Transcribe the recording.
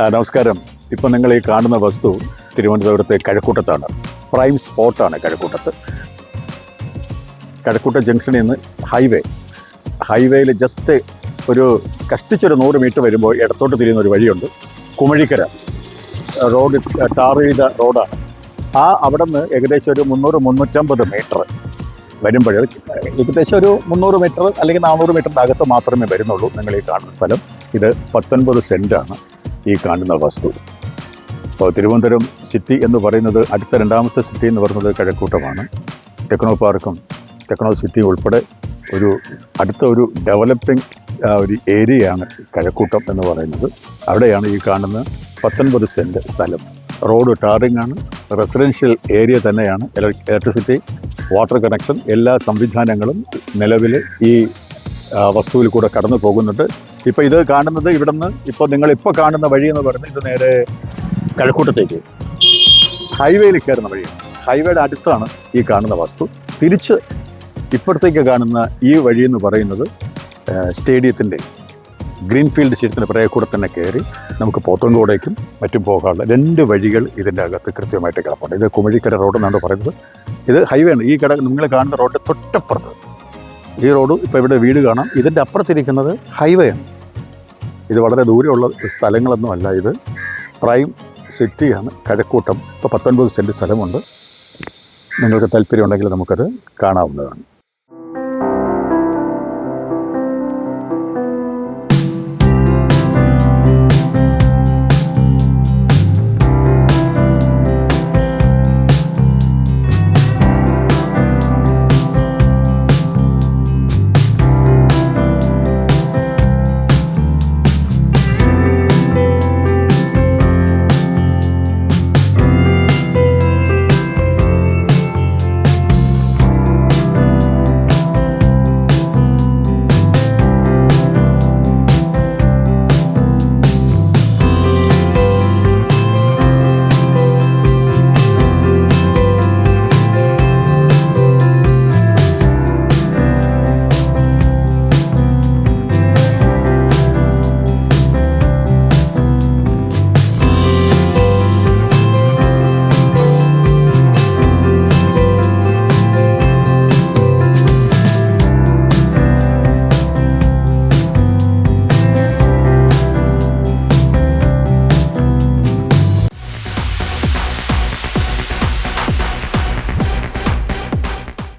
നമസ്കാരം. ഇപ്പം നിങ്ങൾ ഈ കാണുന്ന വസ്തു തിരുവനന്തപുരത്തെ കഴക്കൂട്ടത്താണ്. പ്രൈം സ്പോട്ടാണ് കഴക്കൂട്ടത്ത്. കഴക്കൂട്ടം ജംഗ്ഷനിൽ നിന്ന് ഹൈവേ ഹൈവേയിൽ ജസ്റ്റ് ഒരു കഷ്ടിച്ചൊരു നൂറ് മീറ്റർ വരുമ്പോൾ ഇടത്തോട്ട് തിരിയുന്ന ഒരു വഴിയുണ്ട്. കുമഴിക്കര. റോഡ് ടാർ ചെയ്ത റോഡാണ് ആ അവിടെ നിന്ന് ഏകദേശം ഒരു മുന്നൂറ് മുന്നൂറ്റമ്പത് മീറ്റർ വരുമ്പോൾ ഏകദേശം ഒരു മുന്നൂറ് മീറ്റർ അല്ലെങ്കിൽ നാനൂറ് മീറ്ററിന്റെ അകത്ത് മാത്രമേ വരുന്നുള്ളൂ നിങ്ങൾ ഈ കാണുന്ന സ്ഥലം. ഇത് പത്തൊൻപത് സെന്റാണ് ഈ കാണുന്ന വസ്തു. അപ്പോൾ തിരുവനന്തപുരം സിറ്റി എന്ന് പറയുന്നത് അടുത്ത രണ്ടാമത്തെ സിറ്റി എന്ന് പറയുന്നത് കഴക്കൂട്ടമാണ്. ടെക്നോ പാർക്കും ടെക്നോ സിറ്റി ഉൾപ്പെടെ ഒരു അടുത്ത ഒരു ഡെവലപ്പിംഗ് ഒരു ഏരിയയാണ് കഴക്കൂട്ടം എന്ന് പറയുന്നത്. അവിടെയാണ് ഈ കാണുന്ന പത്തൊൻപത് സെന്റ് സ്ഥലം. റോഡ് ടാറിംഗ് ആണ് റെസിഡൻഷ്യൽ ഏരിയ തന്നെയാണ് ഇലക്ട്രിസിറ്റി വാട്ടർ കണക്ഷൻ എല്ലാ സംവിധാനങ്ങളും നിലവിൽ ഈ വസ്തുവിൽ കൂടെ കടന്നു പോകുന്നുണ്ട്. ഇപ്പോൾ ഇത് കാണുന്നത് ഇപ്പോൾ നിങ്ങൾ ഇപ്പോൾ കാണുന്ന വഴി എന്ന് പറയുന്നത് ഇത് നേരെ കഴക്കൂട്ടത്തേക്ക്. ഹൈവേയിൽ കയറുന്ന വഴിയാണ്. ഹൈവേയുടെ അടുത്താണ് ഈ കാണുന്ന വസ്തു. തിരിച്ച് ഇപ്പുറത്തേക്ക് കാണുന്ന ഈ വഴി എന്ന് പറയുന്നത് സ്റ്റേഡിയത്തിന്റെ ഗ്രീൻഫീൽഡ് സ്റ്റേഡിയത്തിന്റെ പുറകെ കൂടെ തന്നെ കയറി നമുക്ക് പോത്തങ്കോടേക്കും മറ്റും പോകാനുള്ള രണ്ട് വഴികൾ ഇതിന്റെ അകത്ത് കൃത്യമായിട്ട് കിടപ്പുണ്ട്. ഇത് കുമഴിക്കര റോഡ് എന്നാണ് പറയുന്നത്. ഇത് ഹൈവേ ആണ്. ഈ കട നിങ്ങൾ കാണുന്ന റോഡ് തൊട്ടപ്പുറത്ത് ഈ റോഡ് ഇപ്പോൾ ഇവിടെ വീട് കാണാം. ഇതിന്റെ അപ്പുറത്തിരിക്കുന്നത് ഹൈവേ ആണ്. ഇത് വളരെ ദൂരെയുള്ള സ്ഥലങ്ങളൊന്നും അല്ല ഇത്. പ്രൈം സിറ്റിയാണ് കഴക്കൂട്ടം. ഇപ്പോൾ പത്തൊൻപത് സെന്റ് സ്ഥലമുണ്ട്. നിങ്ങൾക്ക് താല്പര്യമുണ്ടെങ്കിൽ നമുക്കത് കാണാവുന്നതാണ്.